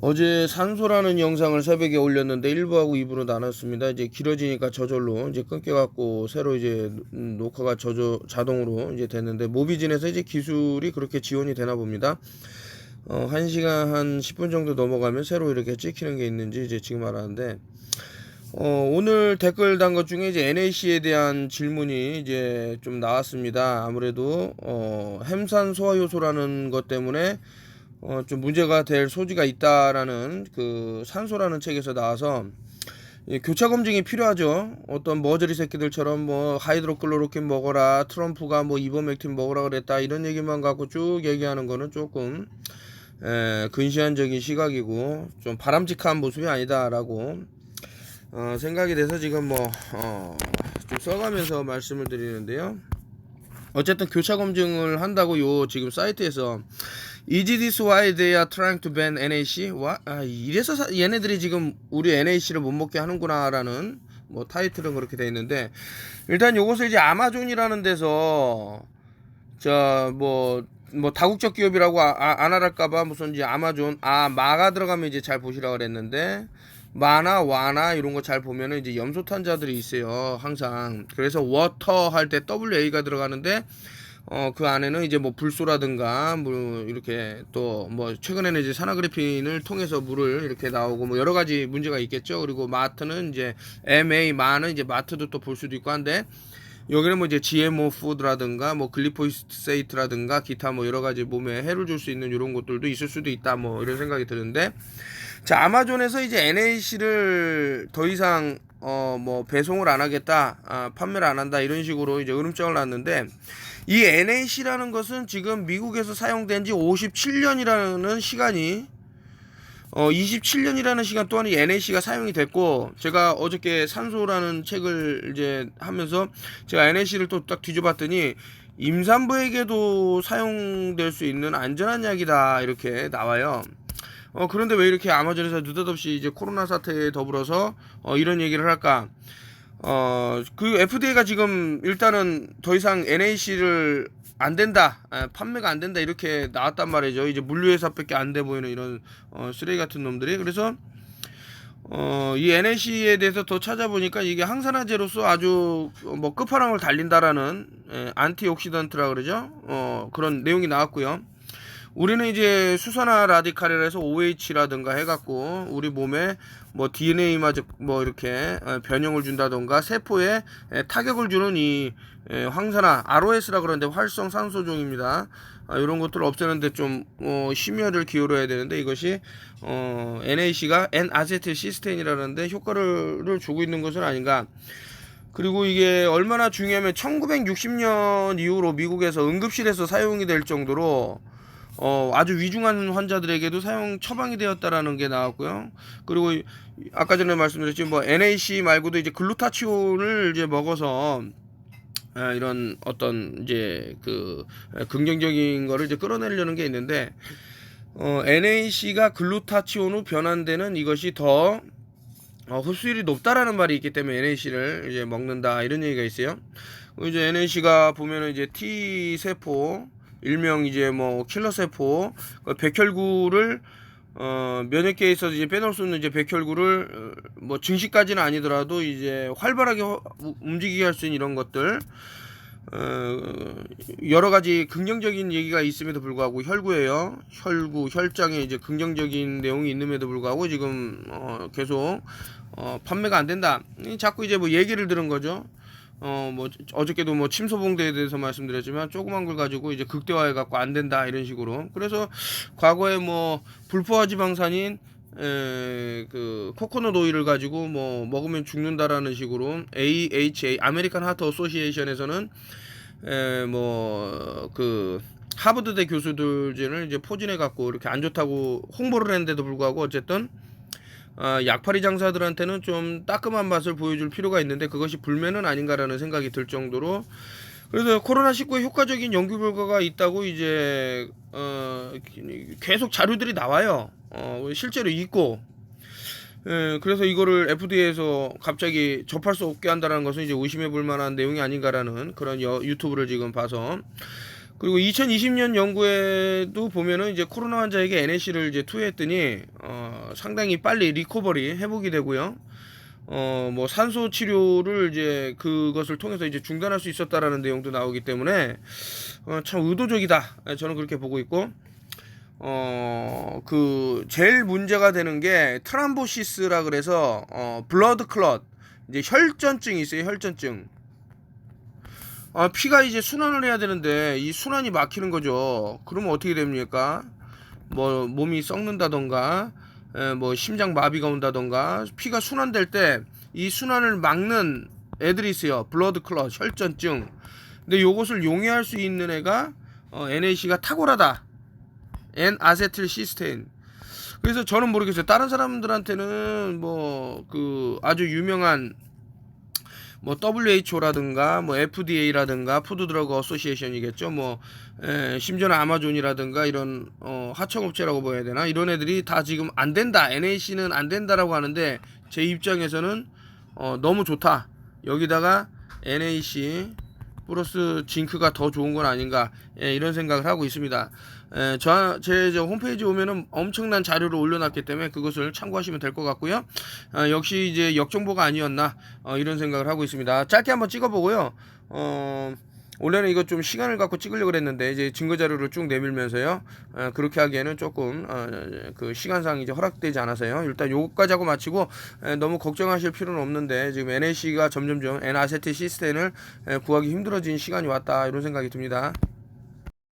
어제 산소라는 영상을 새벽에 올렸는데 1부하고 2부로 나눴습니다. 이제 길어지니까 저절로 이제 끊겨갖고 새로 이제 음, 녹화가 저저 자동으로 이제 됐는데 모비진에서 이제 기술이 그렇게 지원이 되나 봅니다. 어, 1시간 한 10분 정도 넘어가면 새로 이렇게 찍히는 게 있는지 이제 지금 알았는데 어, 오늘 댓글 단 것 중에 이제 NAC에 대한 질문이 이제 좀 나왔습니다. 아무래도 어, 햄산 소화 효소라는 것 때문에 어, 좀 문제가 될 소지가 있다라는 그 산소라는 책에서 나와서 이 교차 검증이 필요하죠. 어떤 머저리 새끼들처럼 뭐 하이드로클로로킨 먹어라, 트럼프가 뭐 이버맥틴 먹으라 그랬다 이런 얘기만 갖고 쭉 얘기하는 거는 조금 에, 근시안적인 시각이고 좀 바람직한 모습이 아니다라고 어, 생각이 돼서 지금 뭐 어, 좀 써가면서 말씀을 드리는데요. 어쨌든 교차 검증을 한다고 요 지금 사이트에서 Is this why they are trying to ban NAC? 와, 아, 이래서 사- 얘네들이 지금 우리 NAC를 못 먹게 하는구나라는 뭐 타이틀은 그렇게 돼 있는데 일단 요것을 이제 아마존이라는 데서 저뭐 뭐 다국적 기업이라고 아, 아, 안 알할까봐 무슨 이제 아마존 아 마가 들어가면 이제 잘 보시라 그랬는데 마나 와나 이런 거 잘 보면은 이제 염소탄자들이 있어요 항상. 그래서 워터 할 때 WA가 들어가는데 어 그 안에는 이제 뭐 불소라든가 뭐 이렇게 또 뭐 최근에는 이제 산화그래핀을 통해서 물을 이렇게 나오고 뭐 여러 가지 문제가 있겠죠. 그리고 마트는 이제 MA 마는 이제 마트도 또 볼 수도 있고 한데 여기는 뭐 이제 GMO 푸드라든가 뭐 글리포세이트라든가 기타 뭐 여러 가지 몸에 해를 줄 수 있는 이런 것들도 있을 수도 있다 뭐 이런 생각이 드는데 자 아마존에서 이제 NAC를 더 이상 어 뭐 배송을 안 하겠다 아, 판매를 안 한다 이런 식으로 이제 으름장을 놨는데 이 NAC라는 것은 지금 미국에서 사용된 지 57년이라는 시간이 어 27년이라는 시간 이 NAC가 사용이 됐고 제가 어저께 산소라는 책을 이제 하면서 제가 NAC를 또 딱 뒤져봤더니 임산부에게도 사용될 수 있는 안전한 약이다 이렇게 나와요. 어 그런데 왜 이렇게 아마존에서 느닷없이 이제 코로나 사태에 더불어서 어 이런 얘기를 할까? 어 그 FDA가 지금 일단은 더 이상 NAC를 안 된다, 에, 판매가 안 된다 이렇게 나왔단 말이죠. 이제 물류회사밖에 안 돼 보이는 이런 어, 쓰레기 같은 놈들이 그래서 어, 이 NAC에 대해서 더 찾아보니까 이게 항산화제로서 아주 뭐 끝판왕을 달린다라는 에, 안티옥시던트라 그러죠. 어, 그런 내용이 나왔고요. 우리는 이제 수산화 라디칼이라 해서 OH라든가 해갖고 우리 몸에 뭐 DNA마저 뭐 이렇게 어, 변형을 준다던가 세포에 에, 타격을 주는 이 에, 황산화 ROS라 그러는데 활성 산소종입니다. 아, 이런 것들을 없애는데 좀 어, 심혈을 기울여야 되는데 이것이 어, NAC가 N-아세틸 시스테인이라는데 효과를 주고 있는 것은 아닌가. 그리고 이게 얼마나 중요하면 1960년 이후로 미국에서 응급실에서 사용이 될 정도로 어, 아주 위중한 환자들에게도 사용 처방이 되었다라는 게 나왔고요. 그리고 이- 아까 전에 말씀드렸지만 뭐 NAC 말고도 이제 글루타치온을 이제 먹어서 아, 이런 어떤 이제 그 에, 긍정적인 거를 이제 끌어내려는 게 있는데 어, NAC가 글루타치온으로 변환되는 이것이 더 어, 흡수율이 높다라는 말이 있기 때문에 NAC를 이제 먹는다 이런 얘기가 있어요. 그 이제 NAC가 보면은 이제 T 세포 일명 이제 뭐 킬러 세포 그 백혈구를 어 면역계에 있어서 이제 빼놓을 수 없는 이제 백혈구를 어, 뭐 증식까지는 아니더라도 이제 활발하게 허- 우- 움직이게 할 수 있는 이런 것들 어, 여러 가지 긍정적인 얘기가 있음에도 불구하고 혈구예요. 혈구, 혈장에 이제 긍정적인 내용이 있음에도 불구하고 지금 어, 계속 어, 판매가 안 된다. 이 자꾸 이제 뭐 얘기를 들은 거죠. 어, 뭐 어저께도 뭐 침소봉대에 대해서 말씀드렸지만 조그만 걸 가지고 이제 극대화해 갖고 안 된다 이런 식으로. 그래서 과거에 뭐 불포화 지방산인 에, 그 코코넛 오일을 가지고 뭐 먹으면 죽는다라는 식으로 AHA 아메리칸 하트 어소시에이션에서는 에뭐그 하버드대 교수들을 이제 포진해 갖고 이렇게 안 좋다고 홍보를 했는데도 불구하고 어쨌든 아, 약파리 장사들한테는 좀 따끔한 맛을 보여줄 필요가 있는데 그것이 불매는 아닌가라는 생각이 들 정도로 그래서 코로나 19에 효과적인 연구 결과가 있다고 이제 어, 계속 자료들이 나와요. 어, 실제로 있고 예, 그래서 이거를 FDA에서 갑자기 접할 수 없게 한다는 것은 이제 의심해 볼 만한 내용이 아닌가라는 그런 여- 유튜브를 지금 봐서 그리고 2020년 연구에도 보면은 이제 코로나 환자에게 NAC를 이제 투여했더니 어, 상당히 빨리 리커버리 회복이 되고요. 어, 뭐 산소 치료를 이제 그것을 통해서 이제 중단할 수 있었다라는 내용도 나오기 때문에 어, 참 의도적이다. 예, 저는 그렇게 보고 있고 어, 그 제일 문제가 되는 게 트람보시스라 그래서 어, 블러드 클럿 이제 혈전증이 있어요. 혈전증. 아, 피가 이제 순환을 해야 되는데 이 순환이 막히는 거죠. 그러면 어떻게 됩니까? 뭐 몸이 썩는다던가 에, 뭐 심장 마비가 온다던가 피가 순환될 때 이 순환을 막는 애들이 있어요. 블러드 클럿 혈전증. 근데 요것을 용해할 수 있는 애가 어, NAC가 탁월하다. N 아세틸 시스테인. 그래서 저는 모르겠어요. 다른 사람들한테는 뭐 그 아주 유명한 뭐 WHO라든가 뭐 FDA라든가 푸드 드러그 어소시에이션이겠죠. 뭐 에, 심지어는 아마존이라든가 이런 어, 하청업체라고 봐야 되나 이런 애들이 다 지금 안 된다. NAC는 안 된다라고 하는데 제 입장에서는 어, 너무 좋다. 여기다가 NAC 플러스 징크가 더 좋은 건 아닌가 예, 이런 생각을 하고 있습니다. 에, 저, 제, 저 홈페이지 오면은 엄청난 자료를 올려놨기 때문에 그것을 참고하시면 될 것 같고요. 아, 역시 이제 역정보가 아니었나 어, 이런 생각을 하고 있습니다. 짧게 한번 찍어보고요. 어, 원래는 이거 좀 시간을 갖고 찍으려고 그랬는데 이제 증거 자료를 쭉 내밀면서요. 어, 그렇게 하기에는 조금 어, 그 시간상 이제 허락되지 않아서요. 일단 요거까지 하고 마치고 에, 너무 걱정하실 필요는 없는데 지금 NAC가 점점점 N 아세트 시스템을 에, 구하기 힘들어진 시간이 왔다 이런 생각이 듭니다.